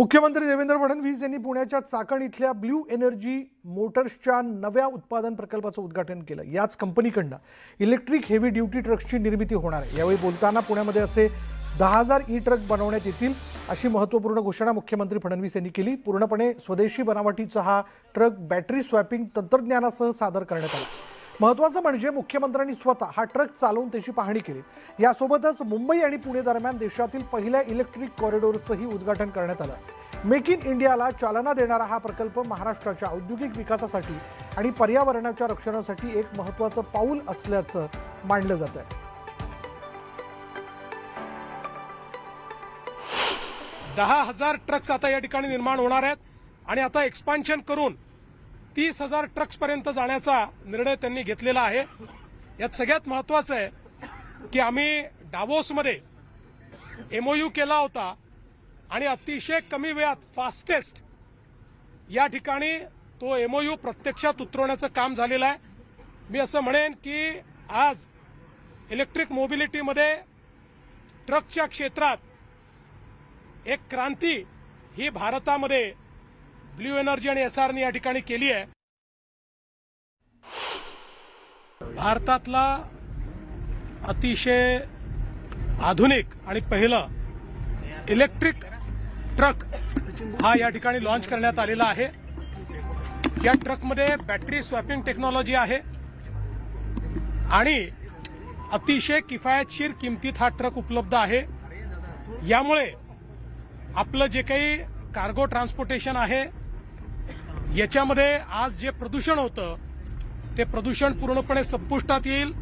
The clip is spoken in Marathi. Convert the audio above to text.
मुख्यमंत्री देवेंद्र फडणवीस यांनी पुण्याच्या चाकण इथल्या ब्ल्यू एनर्जी मोटर्सच्या नव्या उत्पादन प्रकल्पाचं उद्घाटन केलं. याच कंपनीकडनं इलेक्ट्रिक हेवी ड्युटी ट्रक्सची निर्मिती होणार आहे. यावेळी बोलताना पुण्यामध्ये असे दहा हजार ई ट्रक बनवण्यात येतील अशी महत्त्वपूर्ण घोषणा मुख्यमंत्री फडणवीस यांनी केली. पूर्णपणे स्वदेशी बनावटीचा हा ट्रक बॅटरी स्वॅपिंग तंत्रज्ञानासह सादर करण्यात आला. महत्त्वाचं म्हणजे मुख्यमंत्र्यांनी स्वतः हा ट्रक चालवून त्याची पाहणी केली. यासोबतच मुंबई आणि पुणे दरम्यान देशातील पहिल्या इलेक्ट्रिक कॉरिडॉरचंही उद्घाटन करण्यात आलं. मेक इन इंडियाला चालना देणारा हा प्रकल्प महाराष्ट्राच्या औद्योगिक विकासासाठी आणि पर्यावरणाच्या रक्षणासाठी एक महत्त्वाचं पाऊल असल्याचं मानलं जात आहे दहा हजार ट्रक्स आता या ठिकाणी निर्माण होणार आहेत आणि आता एक्सपान्शन करून तीस हजार ट्रक्सपर्यंत जाण्याचा निर्णय त्यांनी घेतलेला आहे. यात सगळ्यात महत्वाचं आहे की आम्ही डावोसमध्ये एमओयू केला होता आणि अतिशय कमी वेळात फास्टेस्ट या ठिकाणी तो एमओयू प्रत्यक्षात उतरवण्याचं काम झालेलं आहे. मी असं म्हणेन की आज इलेक्ट्रिक मोबिलिटीमध्ये ट्रकच्या क्षेत्रात एक क्रांती ही भारतामध्ये ब्ल्यू एनर्जी आणि एसआरने या ठिकाणी केली आहे. भारतातला अतिशय आधुनिक आणि पहिलं इलेक्ट्रिक ट्रक हा या ठिकाणी लॉन्च करण्यात आलेला आहे. या ट्रकमध्ये बॅटरी स्वॅपिंग टेक्नॉलॉजी आहे. आणि अतिशय किफायतशीर किमतीत हा ट्रक उपलब्ध आहे. यामुळे आपलं जे काही कार्गो ट्रान्सपोर्टेशन आहे याच्यामध्ये आज जे प्रदूषण होतं ते प्रदूषण पूर्णपणे संपुष्टात येईल.